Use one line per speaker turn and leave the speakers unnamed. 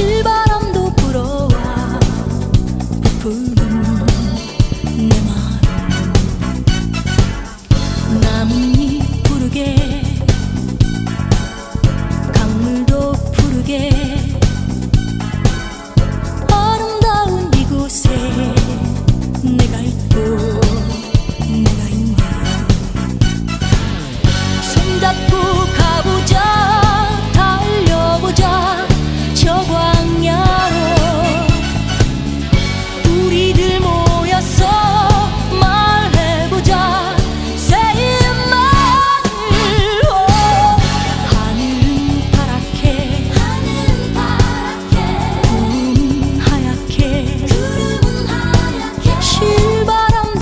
7번